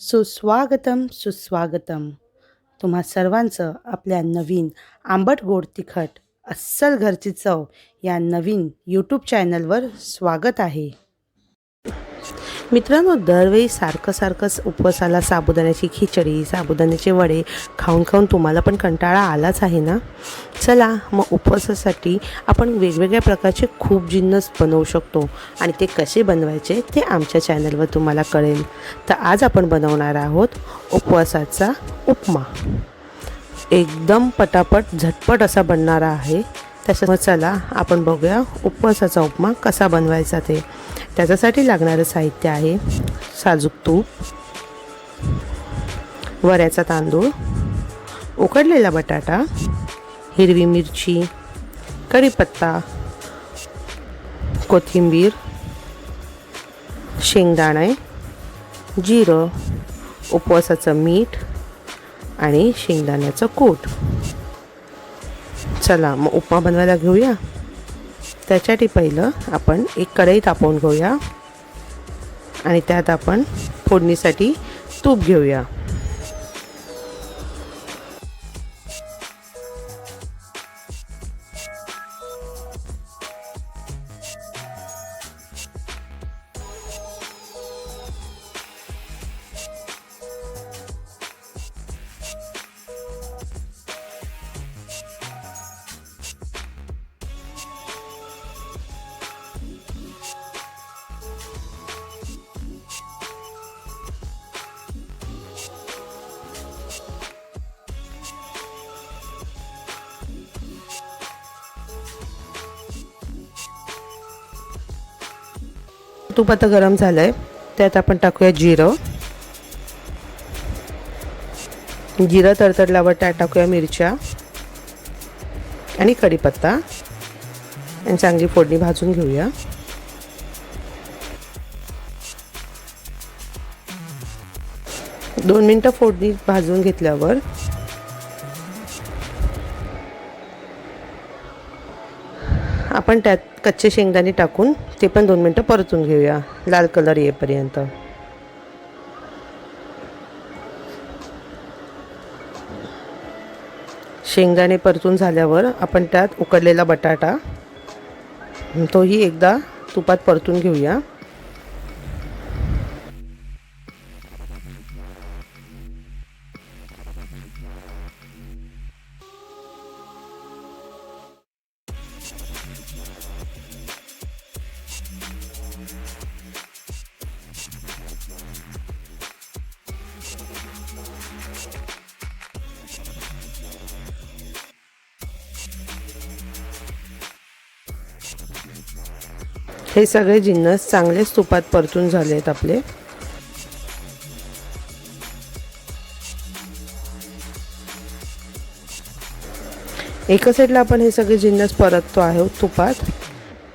सुस्वागतम सुस्वागतम. तुम्हा सर्वांचं आपल्या नवीन आंबट गोड तिखट अस्सल घरची चव या नवीन यूट्यूब चॅनलवर स्वागत आहे. मित्रांनो दरवेळी सारखं सारखंच उपवासाला साबुदाण्याची खिचडी साबुदाण्याचे वडे खाऊन खाऊन तुम्हाला पण कंटाळा आलाच आहे ना? चला मग उपवासासाठी आपण वेगवेगळ्या प्रकारचे खूप जिन्नस बनवू शकतो. आणि ते कसे बनवायचे ते आमच्या चॅनलवर तुम्हाला कळेल. तर आज आपण बनवणार आहोत उपवासाचा उपमा. एकदम पटापट झटपट असा बनणारा आहे. त्याच्यामुळे चला आपण बघूया उपवासाचा उपमा कसा बनवायचा ते. त्याच्यासाठी लागणारं साहित्य आहे साजूक तूप वऱ्याचा तांदूळ उकडलेला बटाटा हिरवी मिरची कढीपत्ता कोथिंबीर शेंगदाणे जिरं उपवासाचं मीठ आणि शेंगदाण्याचं कूट. चला मग उपमा बनवायला घेऊया. त्याच्यासाठी पहिलं आपण एक कढई तापवून घेऊया. आणि त्यात आपण फोडणीसाठी तूप घेऊया. तूप आता गरम झालं आहे त्यात आपण टाकूया जिरं. जिरं तडतडल्यावर त्यात टाकूया मिरच्या आणि कढीपत्ता. आणि चांगली फोडणी भाजून घेऊया. दोन मिनटं फोडणी भाजून घेतल्यावर आपण त्यात कच्चे शेंगदाणे टाकून ते पण दोन मिनटं परतून घेऊया. लाल कलर येईपर्यंत. शेंगदाणे परतून झाल्यावर आपण त्यात उकडलेला बटाटा तोही एकदा तुपात परतून घेऊया. हे सगळे जिन्नस चांगलेच तुपात परतून झाले आहेत आपले. एका साईडला आपण हे सगळे जिन्नस परततो आहे तुपात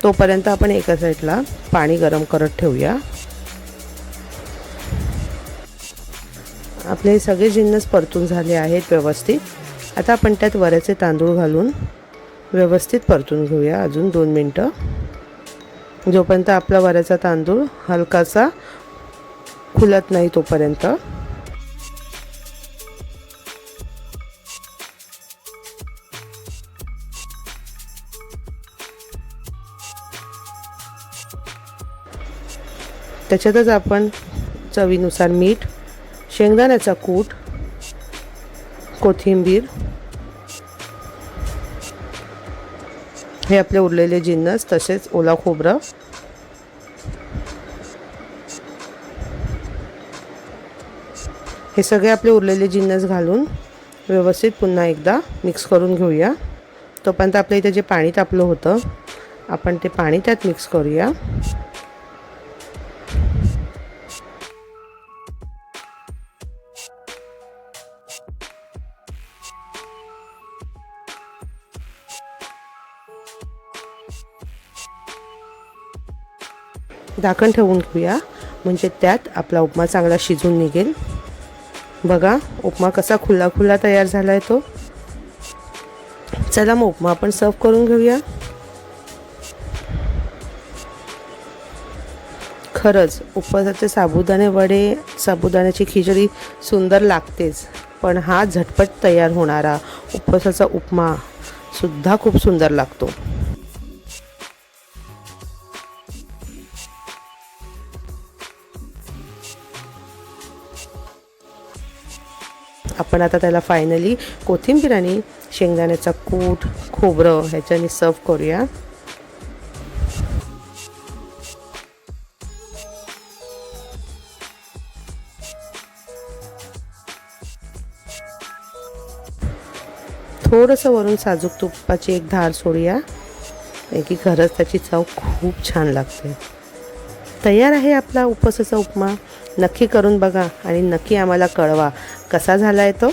तोपर्यंत आपण एका साईडला पाणी गरम करत ठेवूया. आपले हे सगळे जिन्नस परतून झाले आहेत व्यवस्थित. आता आपण त्यात वऱ्याचे तांदूळ घालून व्यवस्थित परतून घेऊया. अजून दोन मिनटं. जोपर्यंत आपला वऱ्याचा तांदूळ हलकासा खुलत नाही तोपर्यंत. त्याच्यातच आपण चवीनुसार मीठ शेंगदाण्याचा कूट कोथिंबीर हे आपले उरलेले जिन्नस तसेच ओला खोबरं. हे सगळे आपले उरलेले जिन्नस घालून व्यवस्थित पुन्हा एकदा मिक्स करून घेऊया. तोपर्यंत आपल्या इथे जे पाणी तापलं होतं आपण ते पाणी त्यात मिक्स करूया. झाकण ठेवून घेऊया. म्हणजे त्यात आपला उपमा चांगला शिजून निघेल. बघा उपमा कसा खुला खुला तयार झाला आहे तो. चला मग उपमा आपण सर्व करून घेऊया. खरंच उपवासाचे साबुदाणे वडे साबुदाण्याची खिचडी सुंदर लागतेच. पण हा झटपट तयार होणारा उपवासाचा उपमा. सुद्धा खूप सुंदर लागतो. आपण आता त्याला फायनली कोथिंबीर आणि शेंगदाण्याचा कूट खोबरं ह्याच्याने सर्व करूया. थोडंसं वरून साजूक तुपाची एक धार सोडूया. की खरंच त्याची चव खूप छान लागते. तयार आहे आपला उपसाचा उपमा. नक्की करून बघा आणि नक्की आम्हाला कळवा कसा झाला आहे तो.